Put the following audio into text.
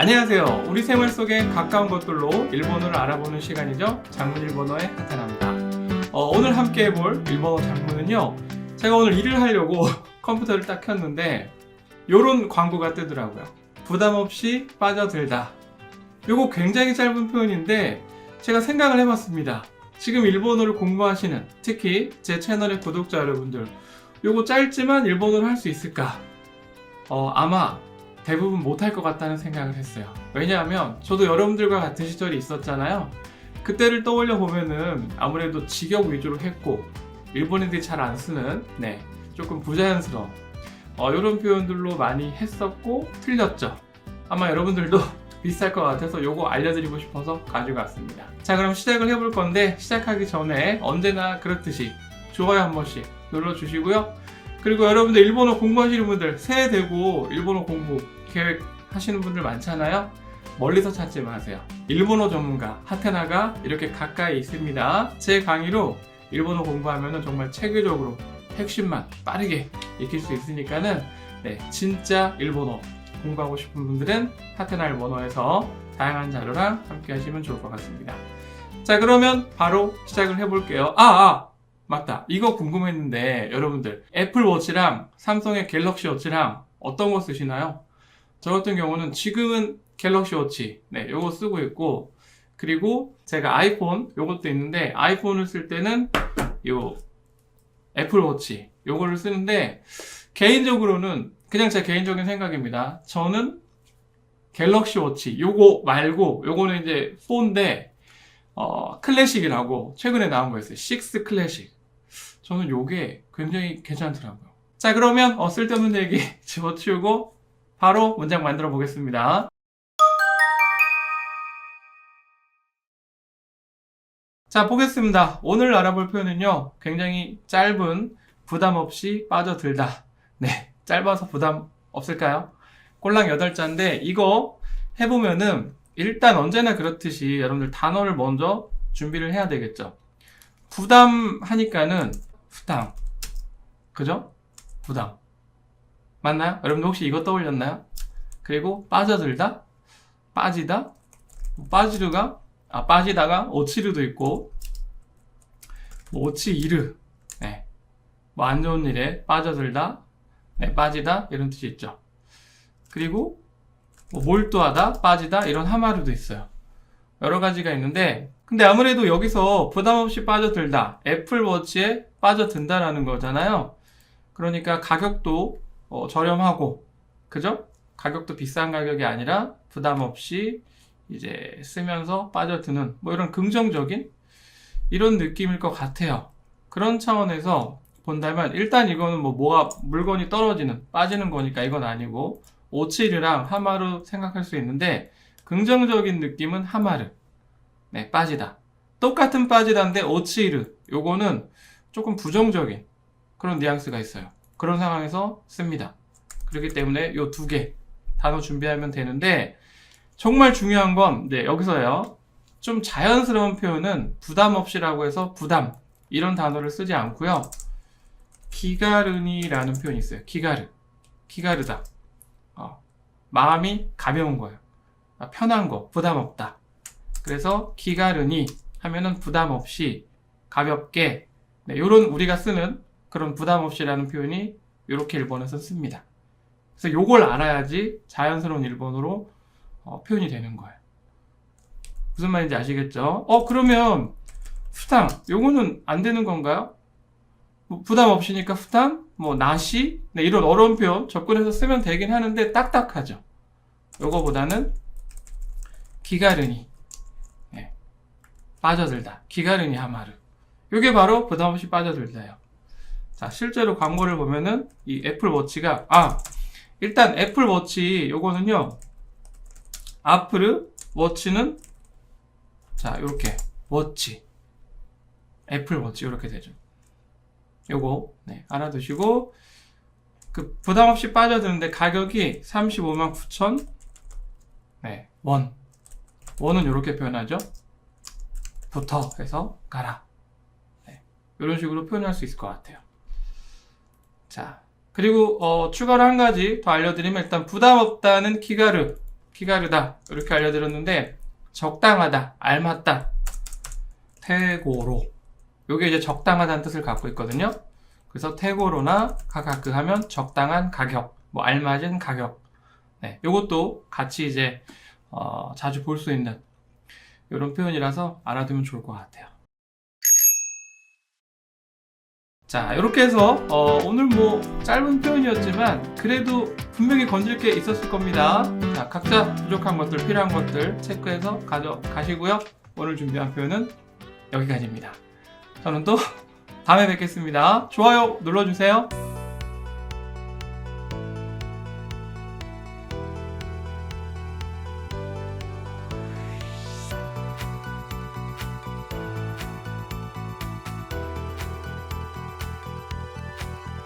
안녕하세요. 우리 생활 속에 가까운 것들로 일본어를 알아보는 시간이죠. 장문 일본어의 하타나입니다. 어, 오늘 함께 해볼 일본어 장문은요. 제가 오늘 일을 하려고 컴퓨터를 딱 켰는데 요런 광고가 뜨더라고요. 부담 없이 빠져들다. 요거 굉장히 짧은 표현인데 제가 생각을 해봤습니다. 지금 일본어를 공부하시는 특히 제 채널의 구독자 여러분들 요거 짧지만 일본어를 할 수 있을까? 어, 아마 대부분 못할 것 같다는 생각을 했어요. 왜냐하면 저도 여러분들과 같은 시절이 있었잖아요. 그때를 떠올려 보면은 아무래도 직역 위주로 했고 일본인들이 잘 안 쓰는 네 조금 부자연스러운 어, 이런 표현들로 많이 했었고 틀렸죠. 아마 여러분들도 비슷할 것 같아서 요거 알려드리고 싶어서 가지고 왔습니다. 자 그럼 시작을 해볼 건데 시작하기 전에 언제나 그렇듯이 좋아요 한 번씩 눌러주시고요. 그리고 여러분들 일본어 공부하시는 분들 새해 되고 일본어 공부 계획 하시는 분들 많잖아요. 멀리서 찾지 마세요. 일본어 전문가 하테나가 이렇게 가까이 있습니다. 제 강의로 일본어 공부하면 정말 체계적으로 핵심만 빠르게 익힐 수 있으니까는 네, 진짜 일본어 공부하고 싶은 분들은 하테나 일본어에서 다양한 자료랑 함께 하시면 좋을 것 같습니다. 자 그러면 바로 시작을 해볼게요. 아, 아 맞다. 이거 궁금했는데 여러분들 애플워치랑 삼성의 갤럭시 워치랑 어떤 거 쓰시나요? 저 같은 경우는 지금은 갤럭시 워치 네 요거 쓰고 있고 그리고 제가 아이폰 요것도 있는데 아이폰을 쓸 때는 요 애플워치 요거를 쓰는데 개인적으로는 그냥 제 개인적인 생각입니다. 저는 갤럭시 워치 요거 말고 요거는 이제 4인데 어, 클래식이라고 최근에 나온 거 있어요. 6 클래식. 저는 요게 굉장히 괜찮더라고요. 자, 그러면 어, 쓸데없는 얘기 집어치우고 바로 문장 만들어 보겠습니다. 자, 보겠습니다. 오늘 알아볼 표현은요, 굉장히 짧은 부담 없이 빠져들다. 네, 짧아서 부담 없을까요? 꼴랑 8자인데, 이거 해보면은, 일단 언제나 그렇듯이 여러분들 단어를 먼저 준비를 해야 되겠죠. 부담하니까는, 부담. 그죠? 부담. 맞나요? 여러분들 혹시 이거 떠올렸나요? 그리고 빠져들다, 빠지다, 빠지르가, 아, 빠지다가 오치르도 있고, 뭐 오치이르, 네. 뭐 안 좋은 일에 빠져들다, 네, 빠지다, 이런 뜻이 있죠. 그리고, 뭐 몰두하다, 빠지다, 이런 하마루도 있어요. 여러 가지가 있는데, 근데 아무래도 여기서 부담 없이 빠져들다, 애플워치에 빠져든다라는 거잖아요. 그러니까 가격도 어, 저렴하고, 그죠? 가격도 비싼 가격이 아니라 부담 없이 이제 쓰면서 빠져드는 뭐 이런 긍정적인 이런 느낌일 것 같아요. 그런 차원에서 본다면 일단 이거는 뭐 뭐가 물건이 떨어지는 빠지는 거니까 이건 아니고 오치르랑 하마루 생각할 수 있는데 긍정적인 느낌은 하마르 네 빠지다 똑같은 빠지다인데 오치르 요거는 조금 부정적인 그런 뉘앙스가 있어요. 그런 상황에서 씁니다. 그렇기 때문에 요 두 개 단어 준비하면 되는데 정말 중요한 건 네, 여기서요. 좀 자연스러운 표현은 부담 없이라고 해서 부담 이런 단어를 쓰지 않고요. 기가르니라는 표현이 있어요. 기가르. 기가르다. 어, 마음이 가벼운 거예요. 아, 편한 거, 부담 없다. 그래서 기가르니 하면은 부담 없이 가볍게 네, 요런 우리가 쓰는 그런 부담 없이라는 표현이 이렇게 일본에서 씁니다. 그래서 요걸 알아야지 자연스러운 일본어로 어, 표현이 되는 거예요. 무슨 말인지 아시겠죠? 어, 그러면 후탕, 요거는 안 되는 건가요? 뭐 부담 없이니까 후탕, 뭐 나시, 네, 이런 어려운 표현 접근해서 쓰면 되긴 하는데 딱딱하죠. 요거보다는 기가르니, 네, 빠져들다, 기가르니 하마르. 요게 바로 부담 없이 빠져들다요. 자, 실제로 광고를 보면은 이 애플워치가 아, 일단 애플워치 요거는요. 아플 워치는 자, 요렇게 워치. 애플워치 요렇게 되죠. 요거 네, 알아두시고 그 부담 없이 빠져드는데 가격이 35만 9천 네, 원. 원은 요렇게 표현하죠. 부터 해서 가라. 네, 이런 식으로 표현할 수 있을 것 같아요. 자, 그리고 어, 추가로 한 가지 더 알려드리면 일단 부담 없다는 키가르, 기가르다 이렇게 알려드렸는데 적당하다, 알맞다, 태고로 요게 이제 적당하다는 뜻을 갖고 있거든요. 그래서 태고로나 가가크 하면 적당한 가격, 뭐 알맞은 가격. 네, 요것도 같이 이제 어, 자주 볼 수 있는 이런 표현이라서 알아두면 좋을 것 같아요. 자, 이렇게 해서 어, 오늘 뭐 짧은 표현이었지만 그래도 분명히 건질 게 있었을 겁니다. 자, 각자 부족한 것들, 필요한 것들 체크해서 가져가시고요. 오늘 준비한 표현은 여기까지입니다. 저는 또 다음에 뵙겠습니다. 좋아요 눌러주세요.